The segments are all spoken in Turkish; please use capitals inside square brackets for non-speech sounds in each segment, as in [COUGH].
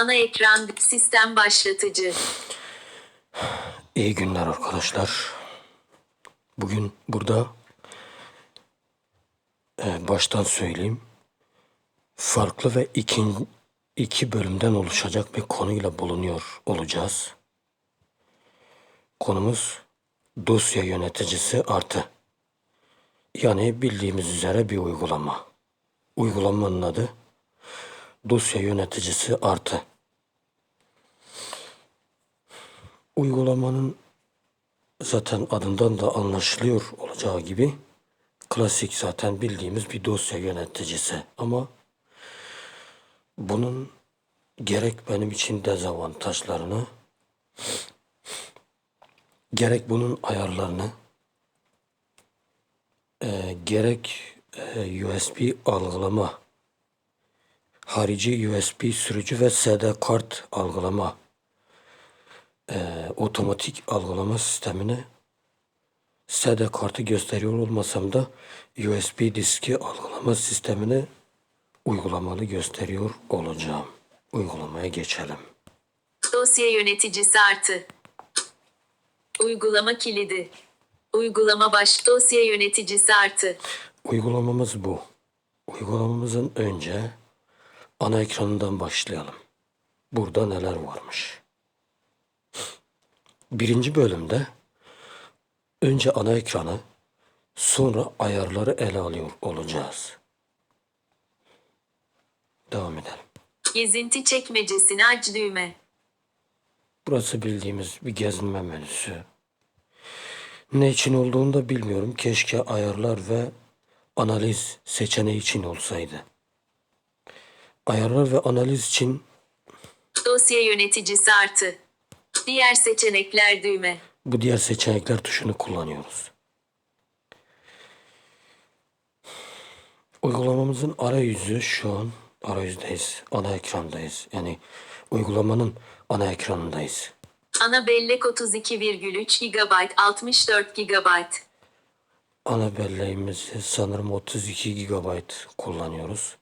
Ana ekran sistem başlatıcı. İyi günler arkadaşlar. Bugün burada e, baştan söyleyeyim. Farklı ve iki, iki bölümden oluşacak bir konuyla bulunuyor olacağız. Konumuz dosya yöneticisi artı. Yani bildiğimiz üzere bir uygulama. Uygulamanın adı dosya yöneticisi artı. Uygulamanın zaten adından da anlaşılıyor olacağı gibi klasik zaten bildiğimiz bir dosya yöneticisi. Ama bunun gerek benim için dezavantajlarını gerek bunun ayarlarını e, gerek e, USB algılama harici USB sürücü ve SD kart algılama e, otomatik algılama sistemini SD kartı gösteriyor olmasam da USB diski algılama sistemini uygulamalı gösteriyor olacağım. Uygulamaya geçelim. Dosya yöneticisi artı. Uygulama kilidi. Uygulama baş dosya yöneticisi artı. Uygulamamız bu. Uygulamamızın önce ana ekranından başlayalım. Burada neler varmış? Birinci bölümde önce ana ekranı sonra ayarları ele alıyor olacağız. Devam edelim. Gezinti çekmecesini aç düğme. Burası bildiğimiz bir gezinme menüsü. Ne için olduğunu da bilmiyorum. Keşke ayarlar ve analiz seçeneği için olsaydı. Ayarlar ve analiz için Dosya yöneticisi artı. Diğer seçenekler düğme. bu diğer seçenekler tuşunu kullanıyoruz. Uygulamamızın arayüzü şu an arayüzdeyiz. Ana ekrandayız. Yani uygulamanın ana ekranındayız. Ana bellek 32,3 GB 64 GB. Ana belleğimizi sanırım 32 GB kullanıyoruz.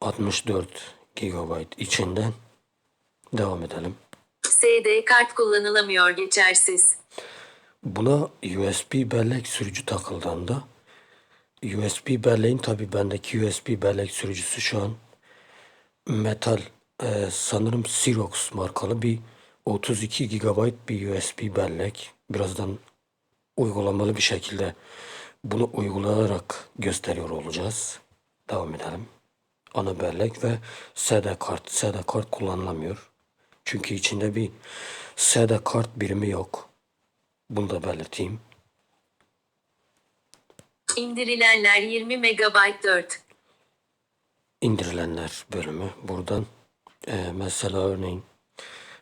64 GB içinden devam edelim. SD kart kullanılamıyor geçersiz. Buna USB bellek sürücü takıldığında USB belleğin tabi bendeki USB bellek sürücüsü şu an metal e, sanırım Xerox markalı bir 32 GB bir USB bellek. Birazdan uygulamalı bir şekilde bunu uygulayarak gösteriyor olacağız. Devam edelim. Ana bellek ve SD kart. SD kart kullanılamıyor. Çünkü içinde bir SD kart birimi yok. Bunu da belirteyim. İndirilenler 20 MB 4. indirilenler bölümü buradan e, mesela örneğin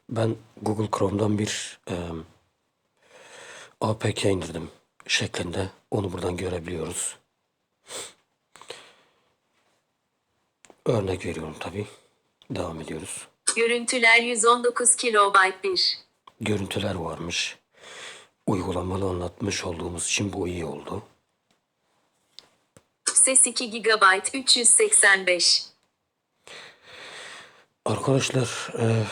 ben Google Chrome'dan bir e, APK indirdim şeklinde onu buradan görebiliyoruz. Örnek veriyorum tabi. Devam ediyoruz. Görüntüler 119 KB 1. Görüntüler varmış. Uygulamalı anlatmış olduğumuz için bu iyi oldu. Ses 2 GB 385. Arkadaşlar e,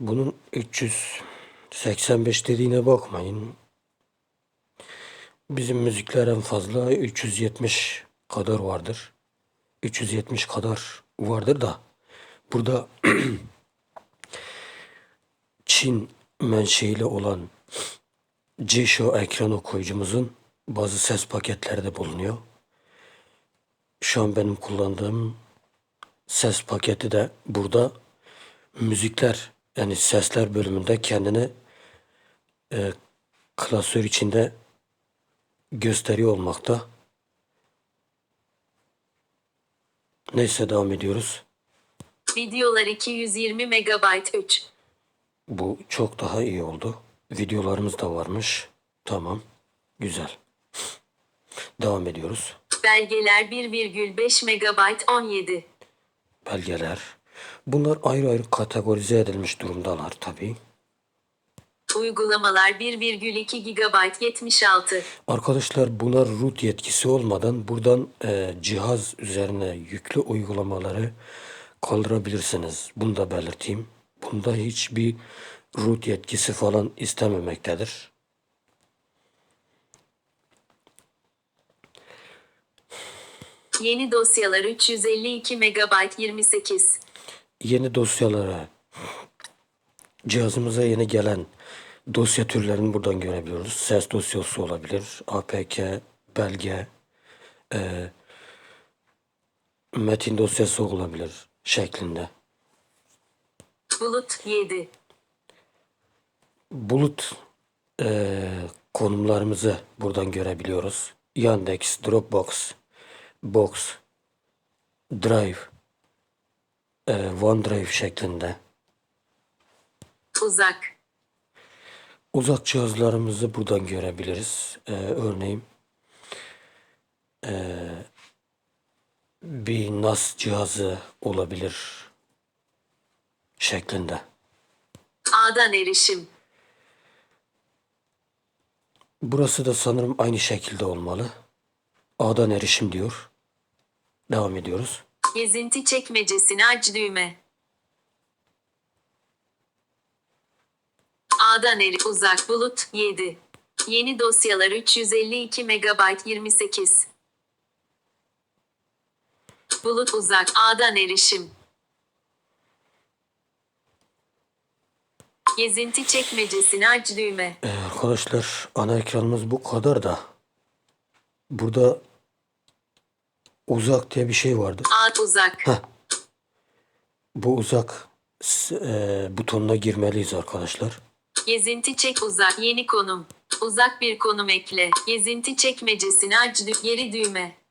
bunun 385 dediğine bakmayın. Bizim müzikler en fazla 370 kadar vardır. 370 kadar vardır da burada [CLEARS THROAT] Çin menşeili olan Jisho ekran okuyucumuzun bazı ses paketleri de bulunuyor. Şu an benim kullandığım ses paketi de burada müzikler yani sesler bölümünde kendini e, klasör içinde gösteriyor olmakta. Neyse devam ediyoruz. Videolar 220 MB 3. Bu çok daha iyi oldu. Videolarımız da varmış. Tamam. Güzel. Devam ediyoruz. Belgeler 1,5 MB 17. Belgeler. Bunlar ayrı ayrı kategorize edilmiş durumdalar tabii. Uygulamalar 1,2 GB 76. Arkadaşlar buna root yetkisi olmadan buradan e, cihaz üzerine yüklü uygulamaları kaldırabilirsiniz. Bunu da belirteyim. Bunda hiçbir root yetkisi falan istememektedir. Yeni dosyalar 352 MB 28. Yeni dosyalara cihazımıza yeni gelen dosya türlerini buradan görebiliyoruz. Ses dosyası olabilir, APK, belge, e, metin dosyası olabilir şeklinde. Bulut 7. Bulut e, konumlarımızı buradan görebiliyoruz. Yandex, Dropbox, Box, Drive, e, OneDrive şeklinde. Uzak. Uzak cihazlarımızı buradan görebiliriz. Ee, örneğin ee, bir NAS cihazı olabilir şeklinde. Ağdan erişim. Burası da sanırım aynı şekilde olmalı. A'dan erişim diyor. Devam ediyoruz. Gezinti çekmecesini aç düğme. Ağdan eri uzak bulut 7. Yeni dosyalar 352 MB 28. Bulut uzak ağdan erişim. Gezinti çekmecesini aç düğme. Ee, arkadaşlar ana ekranımız bu kadar da burada uzak diye bir şey vardı. Ağ uzak. Bu uzak ee, butonuna girmeliyiz arkadaşlar. Gezinti çek uzak yeni konum. Uzak bir konum ekle. Gezinti çekmecesini aç geri düğme.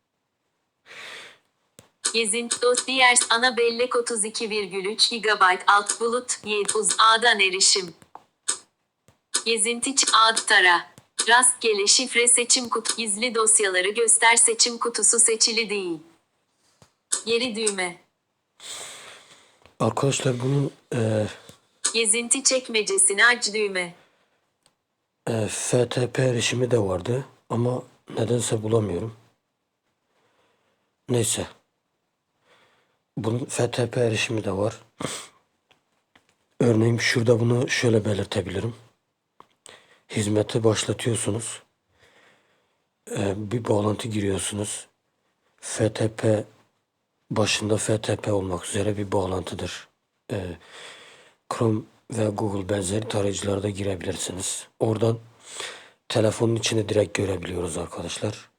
Gezinti dost diğer ana bellek 32,3 GB alt bulut 7 uz A'dan erişim. Gezinti ad tara. Rastgele şifre seçim kutu gizli dosyaları göster seçim kutusu seçili değil. Geri düğme. Arkadaşlar bunun ee, Gezinti çekmecesini aç düğme. E, FTP erişimi de vardı ama nedense bulamıyorum. Neyse. Bunun FTP erişimi de var. Örneğin şurada bunu şöyle belirtebilirim. Hizmeti başlatıyorsunuz. E, bir bağlantı giriyorsunuz. FTP başında FTP olmak üzere bir bağlantıdır. E, Chrome ve Google benzeri tarayıcılarda girebilirsiniz. Oradan telefonun içini direkt görebiliyoruz arkadaşlar.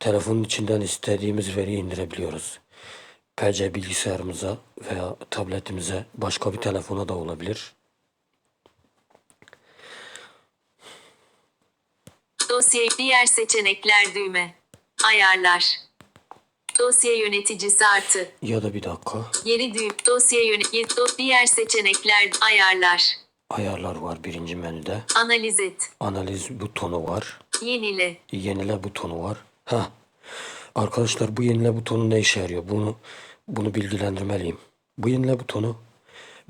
Telefonun içinden istediğimiz veriyi indirebiliyoruz. PC bilgisayarımıza veya tabletimize başka bir telefona da olabilir. Dosya diğer seçenekler düğme. Ayarlar. Dosya yöneticisi artı. Ya da bir dakika Geri düğüm. Dosya yönet. Do- diğer seçenekler ayarlar. ayarlar var birinci menüde. Analiz et. Analiz butonu var. Yenile. Yenile butonu var. Ha. Arkadaşlar bu yenile butonu ne işe yarıyor? Bunu bunu bilgilendirmeliyim. Bu yenile butonu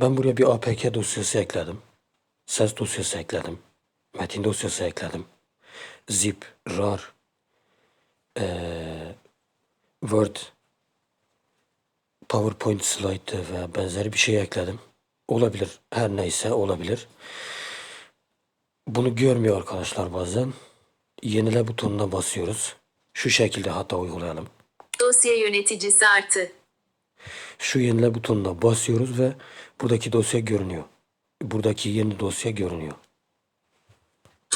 ben buraya bir APK dosyası ekledim. Ses dosyası ekledim. Metin dosyası ekledim. Zip, RAR, eee, Word, PowerPoint slide ve benzeri bir şey ekledim. Olabilir. Her neyse olabilir. Bunu görmüyor arkadaşlar bazen. Yenile butonuna basıyoruz. Şu şekilde hata uygulayalım. Dosya yöneticisi artı. Şu yenile butonuna basıyoruz ve buradaki dosya görünüyor. Buradaki yeni dosya görünüyor.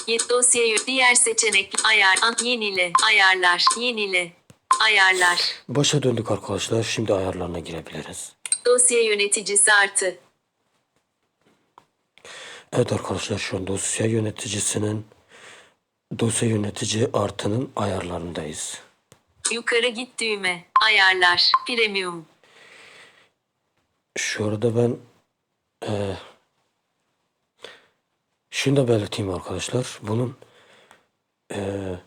Yet dosya yö- diğer seçenek ayar yenile ayarlar yenile ayarlar Başa döndük arkadaşlar. Şimdi ayarlarına girebiliriz. dosya yöneticisi artı Evet arkadaşlar şu an dosya yöneticisinin dosya yönetici artının ayarlarındayız. yukarı git düğme ayarlar premium Şu arada ben eee şunu da belirteyim arkadaşlar. Bunun eee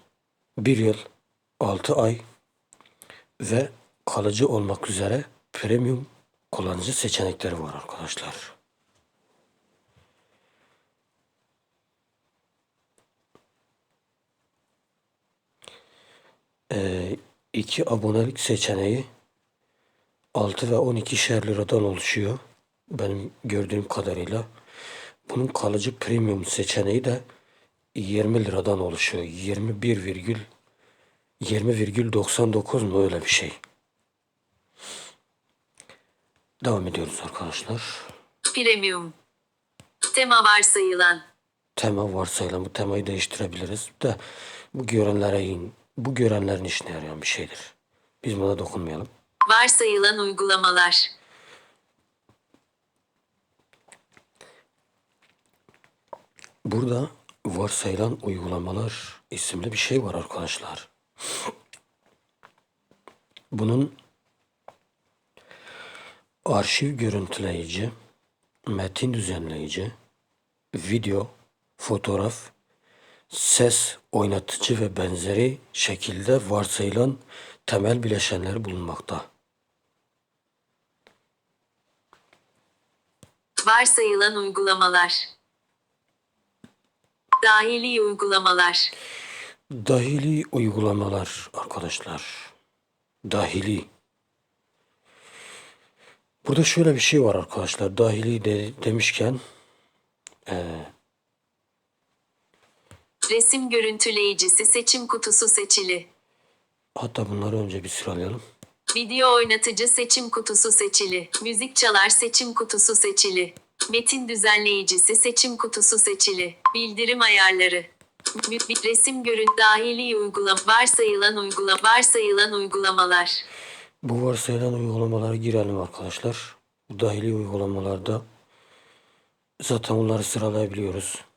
bir yıl, altı ay ve kalıcı olmak üzere premium kullanıcı seçenekleri var arkadaşlar. Eee iki abonelik seçeneği 6 ve 12 şer liradan oluşuyor. Benim gördüğüm kadarıyla bunun kalıcı premium seçeneği de 20 liradan oluşuyor. 21 virgül 20,99 mu öyle bir şey. Devam ediyoruz arkadaşlar. Premium. Tema varsayılan. Tema varsayılan bu temayı değiştirebiliriz. De bu görenlere bu görenlerin işine yarayan bir şeydir. Biz buna dokunmayalım. Varsayılan uygulamalar. Burada varsayılan uygulamalar isimli bir şey var arkadaşlar. Bunun arşiv görüntüleyici, metin düzenleyici, video, fotoğraf, ses oynatıcı ve benzeri şekilde varsayılan temel bileşenleri bulunmakta. Varsayılan uygulamalar. Dahili uygulamalar. Dahili uygulamalar arkadaşlar. Dahili. Burada şöyle bir şey var arkadaşlar. Dahili de, demişken Resim görüntüleyicisi seçim kutusu seçili. hatta bunları önce bir sıralayalım. Video oynatıcı seçim kutusu seçili. Müzik çalar seçim kutusu seçili. Metin düzenleyicisi seçim kutusu seçili. Bildirim ayarları. Resim görüntü dahili uygulama varsayılan uygulama varsayılan uygulamalar. Bu varsayılan uygulamalara girelim arkadaşlar. Bu dahili uygulamalarda zaten bunları sıralayabiliyoruz.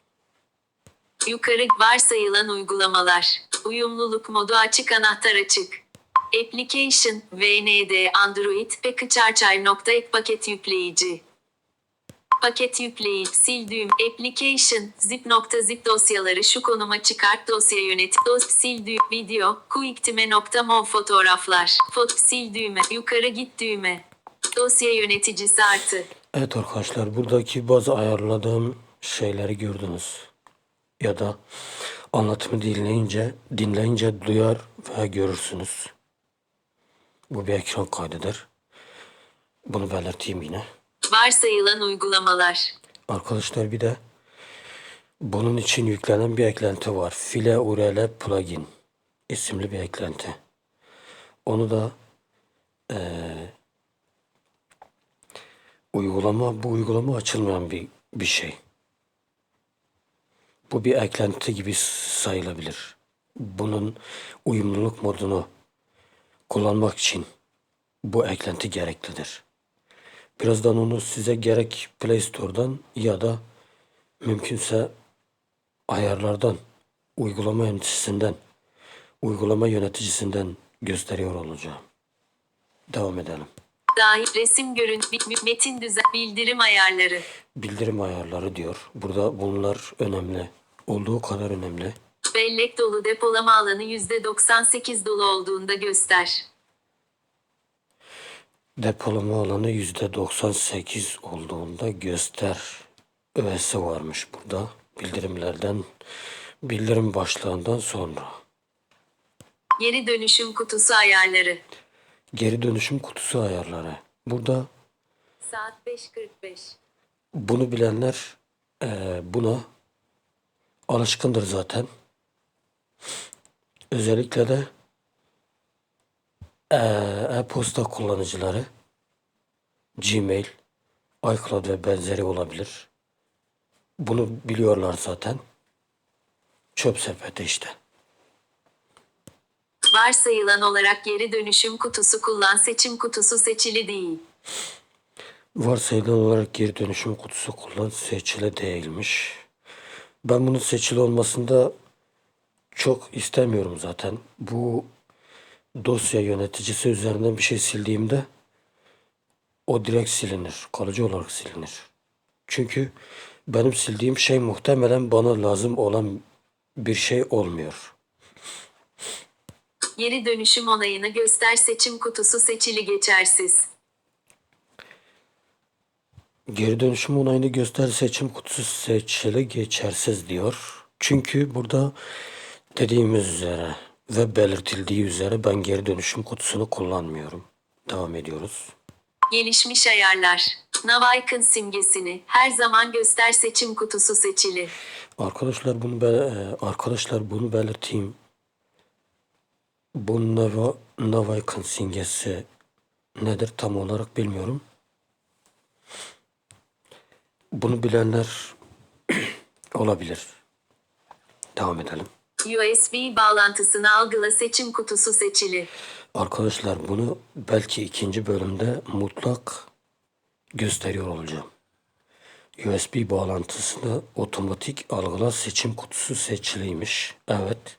Yukarı varsayılan uygulamalar. Uyumluluk modu açık anahtar açık. Application, VND, Android, Package paket yükleyici. Paket yükleyici, sil düğüm, application, zip.zip dosyaları şu konuma çıkart dosya yönet, dos, sil düğüm, video, quicktime.mov fotoğraflar, fot, sil düğme, yukarı git düğme. Dosya yöneticisi artı. Evet arkadaşlar buradaki bazı ayarladığım şeyleri gördünüz. Ya da anlatımı dinleyince, dinleyince duyar ve görürsünüz. Bu bir ekran kaydıdır. Bunu belirteyim yine. Varsayılan uygulamalar. Arkadaşlar bir de bunun için yüklenen bir eklenti var. File URL plugin isimli bir eklenti. Onu da eee, uygulama bu uygulama açılmayan bir bir şey. Bu bir eklenti gibi sayılabilir. Bunun uyumluluk modunu kullanmak için bu eklenti gereklidir. Birazdan onu size gerek Play Store'dan ya da mümkünse ayarlardan, uygulama yöneticisinden, uygulama yöneticisinden gösteriyor olacağım. Devam edelim. Dahil resim görüntü, metin düzen, bildirim ayarları. Bildirim ayarları diyor. Burada bunlar önemli. Olduğu kadar önemli. Bellek dolu depolama alanı %98 dolu olduğunda göster. Depolama alanı %98 olduğunda göster öğesi varmış burada. Bildirimlerden, bildirim başlığından sonra. Geri dönüşüm kutusu ayarları. Geri dönüşüm kutusu ayarları. Burada Saat 5.45. bunu bilenler eee, buna alışkındır zaten. Özellikle de eee, e-posta kullanıcıları Gmail, iCloud ve benzeri olabilir. Bunu biliyorlar zaten. Çöp sepeti işte. Varsayılan olarak geri dönüşüm kutusu kullan seçim kutusu seçili değil. Varsayılan olarak geri dönüşüm kutusu kullan seçili değilmiş. Ben bunun seçili olmasında çok istemiyorum zaten. Bu dosya yöneticisi üzerinden bir şey sildiğimde o direkt silinir. Kalıcı olarak silinir. Çünkü benim sildiğim şey muhtemelen bana lazım olan bir şey olmuyor. Geri dönüşüm onayını göster seçim kutusu seçili geçersiz. Geri dönüşüm onayını göster seçim kutusu seçili geçersiz diyor. Çünkü burada dediğimiz üzere ve belirtildiği üzere ben geri dönüşüm kutusunu kullanmıyorum. Devam ediyoruz. Gelişmiş ayarlar. Navaykın simgesini her zaman göster seçim kutusu seçili. Arkadaşlar bunu be, e, arkadaşlar bunu belirteyim. Bu Nava, Navaykın simgesi nedir tam olarak bilmiyorum. Bunu bilenler [CLEARS THROAT] olabilir. Devam edelim. USB bağlantısını algıla seçim kutusu seçili. Arkadaşlar bunu belki ikinci bölümde mutlak gösteriyor olacağım. USB bağlantısını otomatik algıla seçim kutusu seçiliymiş. Evet.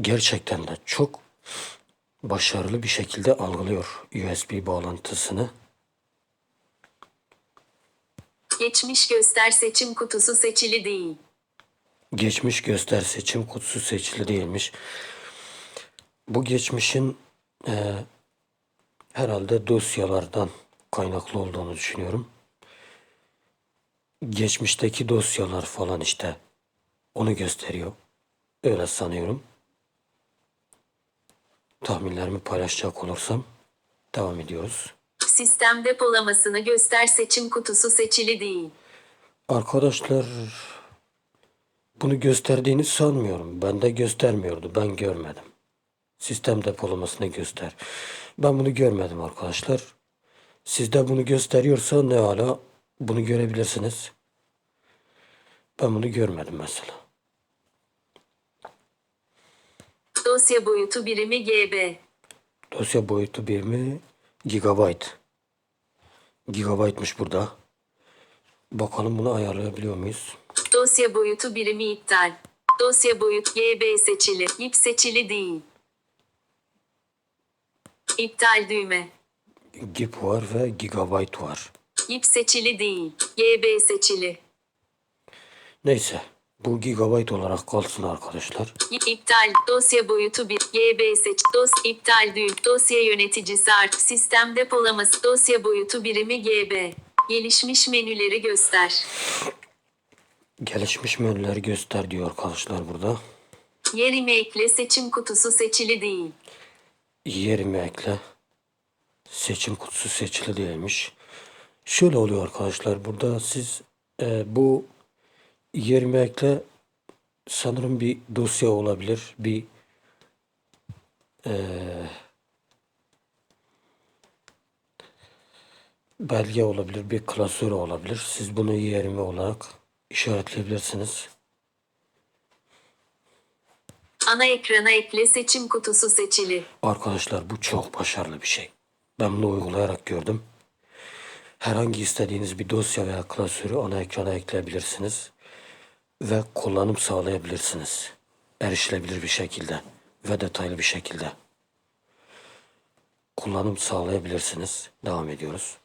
Gerçekten de çok başarılı bir şekilde algılıyor USB bağlantısını. Geçmiş göster seçim kutusu seçili değil. Geçmiş göster seçim kutusu seçili değilmiş. Bu geçmişin eee, herhalde dosyalardan kaynaklı olduğunu düşünüyorum. Geçmişteki dosyalar falan işte onu gösteriyor. Öyle sanıyorum. Tahminlerimi paylaşacak olursam devam ediyoruz. Sistem depolamasını göster seçim kutusu seçili değil. Arkadaşlar bunu gösterdiğini sanmıyorum. Ben de göstermiyordu. Ben görmedim. Sistem depolamasını göster. Ben bunu görmedim arkadaşlar. Sizde bunu gösteriyorsa ne hala bunu görebilirsiniz. Ben bunu görmedim mesela. Dosya boyutu birimi GB. Dosya boyutu bir mi? Gigabyte. Gigabyte'mış burada. Bakalım bunu ayarlayabiliyor muyuz? Dosya boyutu birimi iptal. Dosya boyut GB seçili. İp seçili değil. İptal düğme. Gip var ve gigabyte var. İp seçili değil. GB seçili. Neyse. Bu gigabyte olarak kalsın arkadaşlar. İp- İptal. Dosya boyutu 1. GB seç. Dos iptal düğüm. Dosya yöneticisi art. Sistem depolaması. Dosya boyutu birimi GB. Gelişmiş menüleri göster. Gelişmiş menüleri göster diyor arkadaşlar burada. Yerime ekle seçim kutusu seçili değil. Yerimi ekle. Seçim kutusu seçili değilmiş. Şöyle oluyor arkadaşlar. Burada siz e, bu yerimi ekle sanırım bir dosya olabilir. Bir e, belge olabilir. Bir klasör olabilir. Siz bunu yerimi olarak işaretleyebilirsiniz. Ana ekrana ekle seçim kutusu seçili. Arkadaşlar bu çok başarılı bir şey. Ben bunu uygulayarak gördüm. Herhangi istediğiniz bir dosya veya klasörü ana ekrana ekleyebilirsiniz. Ve kullanım sağlayabilirsiniz. Erişilebilir bir şekilde ve detaylı bir şekilde. Kullanım sağlayabilirsiniz. Devam ediyoruz.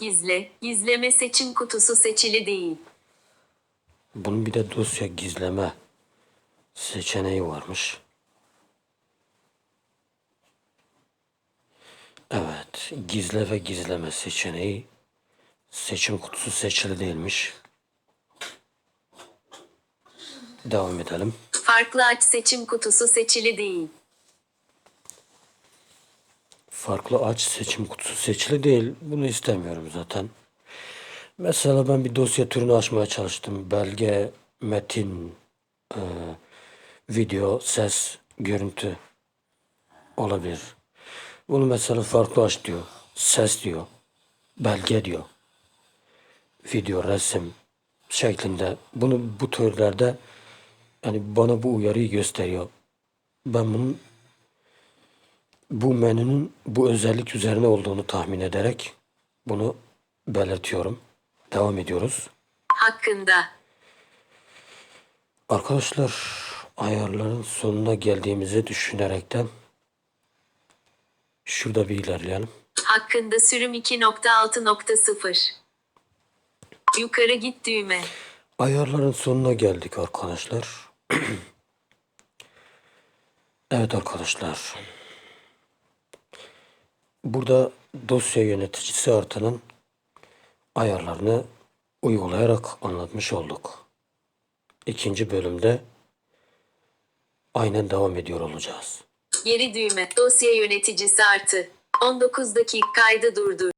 Gizle. Gizleme seçim kutusu seçili değil. Bunun bir de dosya gizleme seçeneği varmış. Evet, gizle ve gizleme seçeneği seçim kutusu seçili değilmiş. Devam edelim. Farklı aç seçim kutusu seçili değil. Farklı aç seçim kutusu seçili değil. Bunu istemiyorum zaten. Mesela ben bir dosya türünü açmaya çalıştım. Belge, metin, e, video, ses, görüntü olabilir. Bunu mesela farklı aç diyor. Ses diyor. Belge diyor. Video, resim şeklinde. Bunu bu türlerde yani bana bu uyarıyı gösteriyor. Ben bunun bu menünün bu özellik üzerine olduğunu tahmin ederek bunu belirtiyorum. Devam ediyoruz. Hakkında. Arkadaşlar ayarların sonuna geldiğimizi düşünerekten şurada bir ilerleyelim. Hakkında sürüm 2.6.0. Yukarı git düğme. Ayarların sonuna geldik arkadaşlar. [CLEARS THROAT] evet arkadaşlar. Burada dosya yöneticisi artının ayarlarını uygulayarak anlatmış olduk. İkinci bölümde aynen devam ediyor olacağız. Geri düğme. Dosya yöneticisi artı. 19 dakika kaydı durdur.